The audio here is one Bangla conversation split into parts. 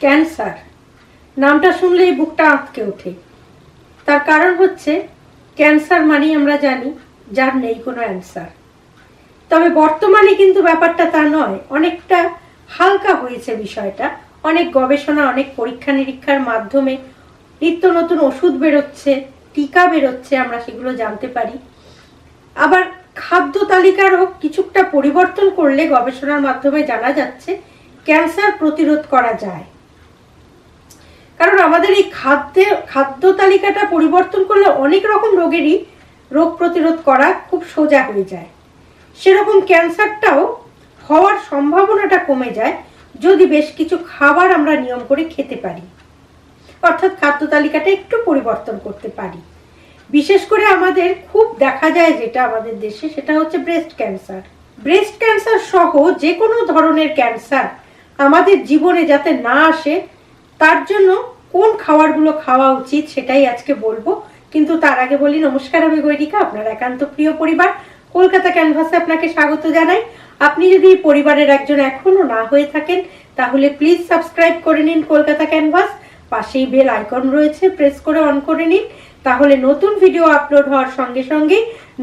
ক্যান্সার। নামটা শুনলেই বুকটা আঁতকে ওঠে। তার কারণ হচ্ছে, ক্যান্সার মানেই আমরা জানি যার নেই কোনো অ্যান্সার। তবে বর্তমানে কিন্তু ব্যাপারটা তা নয়, অনেকটা হালকা হয়েছে বিষয়টা। অনেক গবেষণা, অনেক পরীক্ষা নিরীক্ষার মাধ্যমে নিত্য নতুন ওষুধ বেরোচ্ছে, টিকা বেরোচ্ছে, আমরা সেগুলো জানতে পারি। আবার খাদ্য তালিকারও কিছুটা পরিবর্তন করলে গবেষণার মাধ্যমে জানা যাচ্ছে, ক্যান্সার প্রতিরোধ করা যায়। কারণ আমাদের এই খাদ্যে, খাদ্য তালিকাটা পরিবর্তন করলে অনেক রকম রোগেরই রোগ প্রতিরোধ করা খুব সোজা হয়ে যায়। সেরকম ক্যান্সারটাও হওয়ার সম্ভাবনাটা কমে যায় যদি বেশ কিছু খাবার আমরা নিয়ম করে খেতে পারি। অর্থাৎ খাদ্য তালিকাটা একটু পরিবর্তন করতে পারি। বিশেষ করে আমাদের খুব দেখা যায় যেটা আমাদের দেশে, সেটা হচ্ছে ব্রেস্ট ক্যান্সার ব্রেস্ট ক্যান্সার সহ যে কোনো ধরনের ক্যান্সার আমাদের জীবনে যাতে না আসে তার জন্য কোন খাবারগুলো খাওয়া উচিত সেটাই আজকে বলব। কিন্তু তার আগে বলি, নমস্কার আমি গৈরিকা, আপনার একান্ত প্রিয় পরিবার। কলকাতা ক্যানভাসে আপনাকে স্বাগত জানাই। আপনি যদি পরিবারের একজন এখনও না হয়ে থাকেন, তাহলে প্লিজ সাবস্ক্রাইব করে নিন কলকাতা ক্যানভাস। পাশেই বেল আইকন রয়েছে, প্রেস করে অন করে নিন। তাহলে নতুন ভিডিও আপলোড হওয়ার সঙ্গে সঙ্গে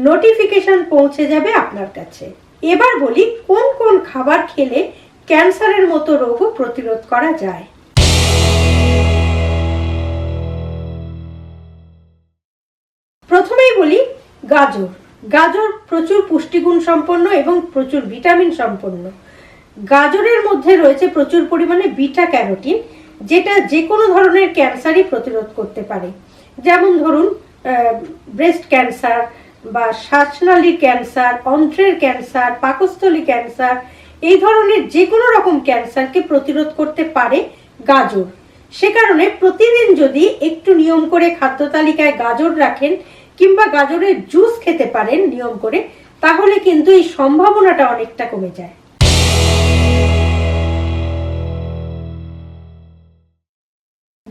নোটিফিকেশন পৌঁছে যাবে আপনার কাছে। এবার বলি, কোন কোন খাবার খেলে ক্যান্সারের মতো রোগও প্রতিরোধ করা যায়? বলি গাজর। গাজর প্রচুর পুষ্টিগুণ সম্পন্ন এবং প্রচুর ভিটামিন সম্পন্ন। গাজরের মধ্যে রয়েছে প্রচুর পরিমাণে বিটা ক্যারোটিন, যেটা যে কোনো ধরনের ক্যান্সারই প্রতিরোধ করতে পারে। যেমন ধরুন ব্রেস্ট ক্যান্সার বা শ্বাসনালীর ক্যান্সার, অন্ত্রের ক্যান্সার, পাকস্থলী ক্যান্সার, এই ধরনের যে কোনো রকম ক্যান্সারকে প্রতিরোধ করতে পারে গাজর। সে কারণে প্রতিদিন যদি একটু নিয়ম করে খাদ্য তালিকায় গাজর রাখেন কিংবা গাজরের জুস খেতে পারেন নিয়ম করে, তাহলে কিন্তু এই সম্ভাবনাটা অনেকটা কমে যায়।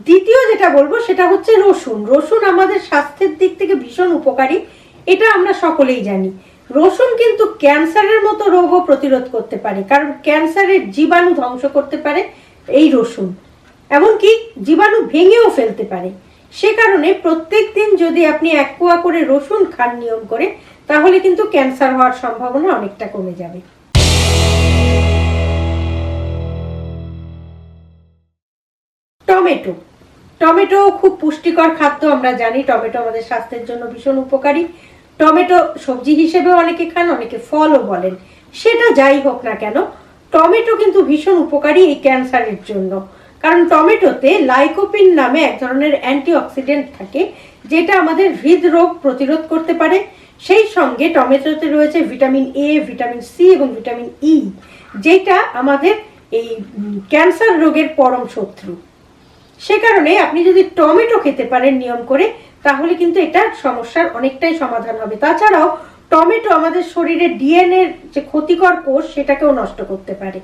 দ্বিতীয় যেটা বলব, সেটা হচ্ছে রসুন। রসুন আমাদের স্বাস্থ্যের দিক থেকে ভীষণ উপকারী, এটা আমরা সকলেই জানি। রসুন কিন্তু ক্যান্সারের মতো রোগও প্রতিরোধ করতে পারে, কারণ ক্যান্সারের জীবাণু ধ্বংস করতে পারে এই রসুন। এমনকি জীবাণু ভেঙেও ফেলতে পারে। সে কারণে প্রত্যেক দিন যদি আপনি এক কোয়া করে রসুন খান নিয়ম করে, তাহলে কিন্তু ক্যান্সার হওয়ার সম্ভাবনা অনেকটা কমে যাবে। টমেটো। টমেটো খুব পুষ্টিকর খাদ্য, আমরা জানি টমেটো আমাদের স্বাস্থ্যের জন্য ভীষণ উপকারী। টমেটো সবজি হিসেবেও অনেকে খান, অনেকে ফলও বলেন। সেটা যাই হোক না কেন, টমেটো কিন্তু ভীষণ উপকারী এই ক্যান্সারের জন্য। কারণ টমেটোতে লাইকোপিন নামে এক ধরনের অ্যান্টিঅক্সিডেন্ট থাকে, যেটা আমাদের হৃদরোগ প্রতিরোধ করতে পারে। সেই সঙ্গে টমেটোতে রয়েছে ভিটামিন এ ভিটামিন সি এবং ভিটামিন ই যেটা আমাদের এই ক্যান্সার রোগের পরম শত্রু। সে কারণে আপনি যদি টমেটো খেতে পারেন নিয়ম করে, তাহলে কিন্তু এটা সমস্যার অনেকটাই সমাধান হবে। তাছাড়াও, টমেটো আমাদের শরীরে ডিএনএ যে ক্ষতিকর কোষ, সেটাকেও নষ্ট করতে পারে।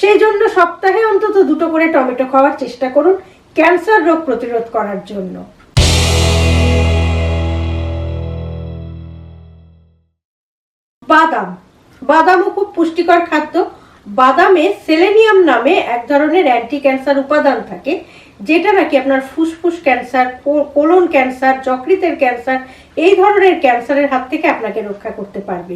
সেই জন্য সপ্তাহে অন্তত দুটো করে টমেটো খাওয়ার চেষ্টা করুন ক্যান্সার রোগ প্রতিরোধ করার জন্য। বাদাম। বাদামও খুব পুষ্টিকর খাদ্য। বাদামে সেলেনিয়াম নামে এক ধরনের অ্যান্টি ক্যান্সার উপাদান থাকে, যেটা নাকি আপনার ফুসফুস ক্যান্সার কোলন ক্যান্সার, যকৃতের ক্যান্সার, এই ধরনের ক্যান্সারের হাত থেকে আপনাকে রক্ষা করতে পারবে।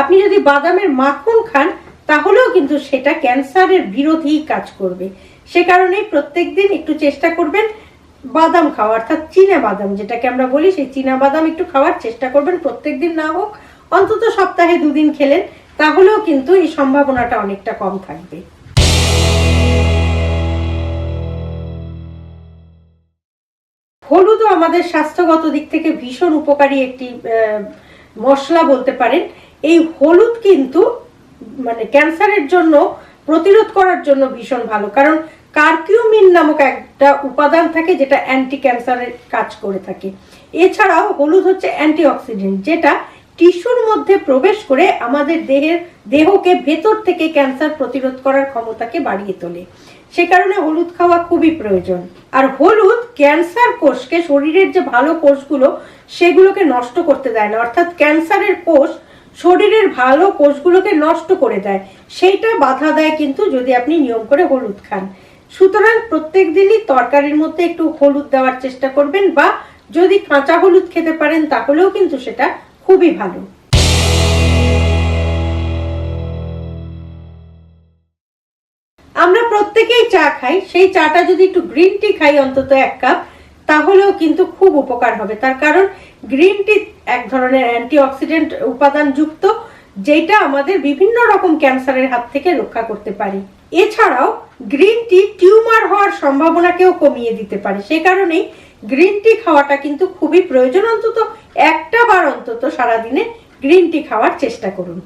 আপনি যদি বাদামের মাখন খান তাহলেও কিন্তু সেটা ক্যান্সারের বিরোধী কাজ করবে। সে কারণে প্রত্যেক দিন একটু চেষ্টা করবেন বাদাম খাওয়া, অর্থাৎ চীনা বাদাম যেটাকে আমরা বলি, সেই চীনা বাদাম একটু খাওয়ার চেষ্টা করবেন প্রত্যেক দিন না হোক, অন্তত সপ্তাহে দুদিন খেলেন, তাহলেও কিন্তু এই সম্ভাবনাটা অনেকটা কম থাকবে। হলুদও আমাদের স্বাস্থ্যগত দিক থেকে ভীষণ উপকারী একটি মশলা বলতে পারেন। এই হলুদ কিন্তু মানে ক্যান্সারের জন্য, প্রতিরোধ করার জন্য ভীষণ ভালো। কারণ কার্কিউমিন নামক একটা উপাদান থাকে যেটা অ্যান্টি ক্যান্সারের কাজ করে থাকে। এছাড়াও হলুদ হচ্ছে অ্যান্টিঅক্সিডেন্ট যেটা টিস্যুর মধ্যে প্রবেশ করে আমাদের দেহের, দেহকে ভেতর থেকে ক্যান্সার প্রতিরোধ করার ক্ষমতাকে বাড়িয়ে তোলে। সে কারণে হলুদ খাওয়া খুবই প্রয়োজন। আর হলুদ ক্যান্সার কোষকে শরীরের যে ভালো কোষগুলো, সেগুলোকে নষ্ট করতে দেয় না। অর্থাৎ ক্যান্সারের কোষ শরীরের ভালো কোষগুলোকে নষ্ট করে দেয়। সেইটা বাধা দেয় কিন্তু যদি আপনি নিয়ম করে হলুদ খান। সুতরাং প্রত্যেক দিনই তরকারির মধ্যে একটু হলুদ দেওয়ার চেষ্টা করবেন বা যদি কাঁচা হলুদ খেতে পারেন তাহলেও কিন্তু সেটা খুবই ভালো। আমরা প্রত্যেকেই চা খাই। সেই চাটা যদি একটু গ্রিন টি খাই অন্তত এক কাপ। তাহলেও কিন্তু খুব উপকার হবে। তার কারণ গ্রিন টি এক ধরনের অ্যান্টিঅক্সিডেন্ট উপাদান যুক্ত যেটা আমাদের বিভিন্ন রকম ক্যান্সারের হাত থেকে রক্ষা করতে পারে। এছাড়াও গ্রিন টি টিউমার হওয়ার সম্ভাবনাকেও কমিয়ে দিতে পারে। সে কারণেই গ্রিন টি খাওয়াটা কিন্তু খুবই প্রয়োজন। অন্তত একটা বার অন্তত সারাদিনে গ্রিন টি খাওয়ার চেষ্টা করুন।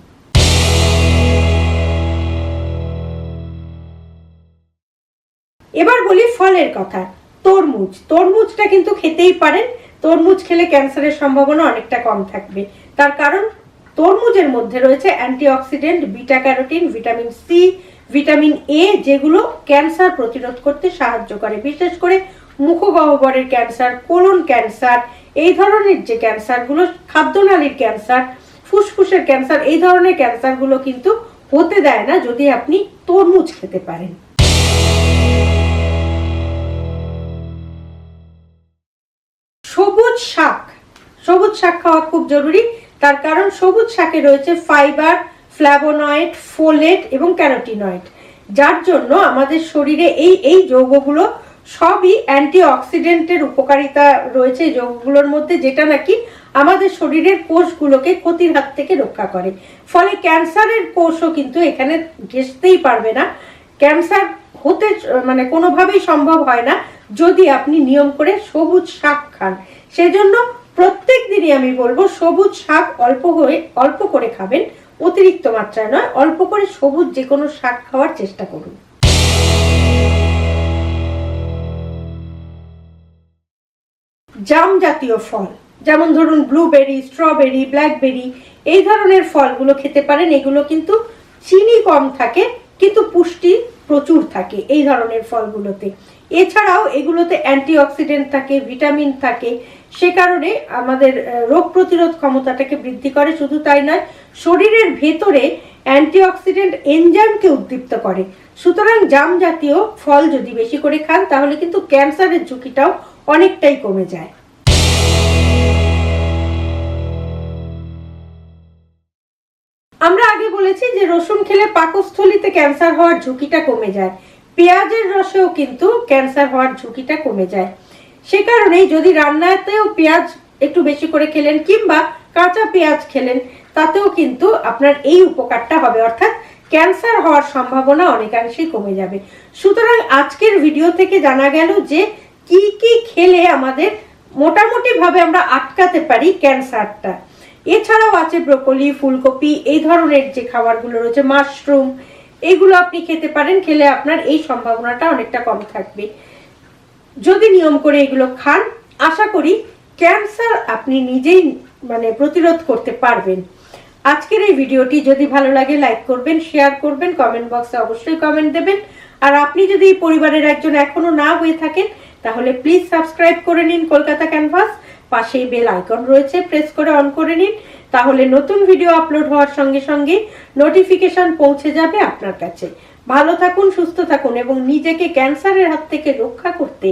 এবার বলি ফলের কথা। তরমুজ। তরমুজটা কিন্তু খেতেই পারেন। তরমুজ খেলে ক্যান্সারের সম্ভাবনা অনেকটা কম থাকবে। তার কারণ, তরমুজের মধ্যে রয়েছে antioxidant beta carotene vitamin C, vitamin A, যেগুলো ক্যান্সার প্রতিরোধ করতে সাহায্য করে। বিশেষ করে মুখগহ্বরের ক্যান্সার, কোলন ক্যান্সার, এই ধরনের যে ক্যান্সারগুলো, খাদ্যনালীর ক্যান্সার, ফুসফুসের ক্যান্সার, এই ধরনের ক্যান্সারগুলো কিন্তু হতে দেয় না যদি আপনি তরমুজ খেতে পারেন। সবুজ শাক। সবুজ শাক খাওয়া খুব জরুরি। তার কারণ সবুজ শাকে রয়েছে ফাইবার ফ্ল্যাভোনয়েড ফোলেট এবং ক্যারোটিনয়েড। যার জন্য আমাদের শরীরে এই এই যৌগগুলো সবই অ্যান্টিঅক্সিডেন্টের উপকারিতা রয়েছে যৌগগুলোর মধ্যে, যেটা নাকি আমাদের শরীরের কোষগুলোকে ক্ষতির হাত থেকে রক্ষা করে। ফলে ক্যান্সারের কোষও কিন্তু এখানে ঘেসতেই পারবে না। ক্যান্সার হতে মানে কোনোভাবেই সম্ভব হয় না যদি আপনি নিয়ম করে সবুজ শাক খান। সেজন্য প্রত্যেক দিনই আমি বলব, সবুজ শাক অল্প হয়ে, অল্প করে খাবেন। অতিরিক্ত মাত্রায় নয়, অল্প করে সবুজ যে কোনো শাক খাওয়ার চেষ্টা করুন। জাম জাতীয় ফল, যেমন ধরুন ব্লুবেরি, স্ট্রবেরি, ব্ল্যাকবেরি, এই ধরনের ফলগুলো খেতে পারেন। এগুলো কিন্তু চিনি কম থাকে, কিন্তু পুষ্টি প্রচুর থাকে এই ধরনের ফলগুলোতে। এছাড়াও এগুলোতে অ্যান্টিঅক্সিডেন্ট থাকে, ভিটামিন থাকে। সে কারণে আমাদের রোগ প্রতিরোধ ক্ষমতাটাকে বৃদ্ধি করে। শুধু তাই নয়, শরীরের ভেতরে অ্যান্টিঅক্সিডেন্ট এনজাইমকে উদ্দীপ্ত করে। সুতরাং জাম জাতীয় ফল যদি বেশি করে খান, তাহলে কিন্তু ক্যান্সারের ঝুঁকিটাও অনেকটাই কমে যায়। আমরা আগে বলেছি যে রসুন খেলে পাকস্থলিতে ক্যান্সার হওয়ার ঝুঁকিটা কমে যায়। পেঁয়াজের রসেও কিন্তু ক্যান্সার হওয়ার ঝুঁকিটা কমে যায়। সে কারণেই যদি রান্নাতেও পেঁয়াজ একটু বেশি করে খেলেন কিংবা কাঁচা পেঁয়াজ খেলেন, তাতেও কিন্তু আপনার এই উপকারটা হবে। অর্থাৎ ক্যান্সার হওয়ার সম্ভাবনা অনেকাংশেই কমে যাবে। সুতরাং আজকের ভিডিও থেকে জানা গেল যে কি কি খেলে আমাদের মোটামুটি ভাবে আমরা আটকাতে পারি ক্যান্সারটা। এছাড়াও আছে ব্রোকলি, ফুলকপি, এই ধরনের যে খাবারগুলো রয়েছে, মাশরুম এগুলো আপনি খেতে পারেন, খেলে আপনার এই সম্ভাবনাটা অনেকটা কম থাকবে। যদি নিয়ম করে এগুলো খান, আশা করি ক্যান্সার আপনি নিজেই মানে প্রতিরোধ করতে পারবেন। আজকের এই ভিডিওটি যদি ভালো লাগে, লাইক করবেন, শেয়ার করবেন, কমেন্ট বক্সে অবশ্যই কমেন্ট দেবেন। আর আপনি যদি পরিবারের একজন এখনও না হয়ে থাকেন, তাহলে প্লিজ সাবস্ক্রাইব করে নিন কলকাতা ক্যানভাস। পাশেই বেল আইকন রয়েছে প্রেস করে অন করে নিন। তাহলে নতুন ভিডিও আপলোড হওয়ার সঙ্গে সঙ্গে নোটিফিকেশন পৌঁছে যাবে আপনার কাছে। ভালো থাকুন, সুস্থ থাকুন এবং নিজেকে ক্যান্সারের হাত থেকে রক্ষা করতে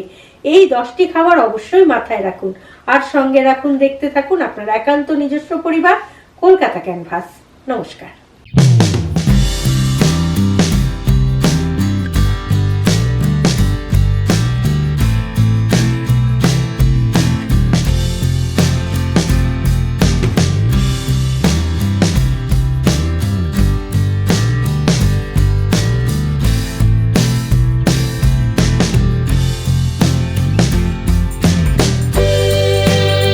এই দশটি খাবার অবশ্যই মাথায় রাখুন। আর সঙ্গে রাখুন, দেখতে থাকুন আপনার একান্ত নিজস্ব পরিবার, কলকাতা ক্যানভাস। নমস্কার।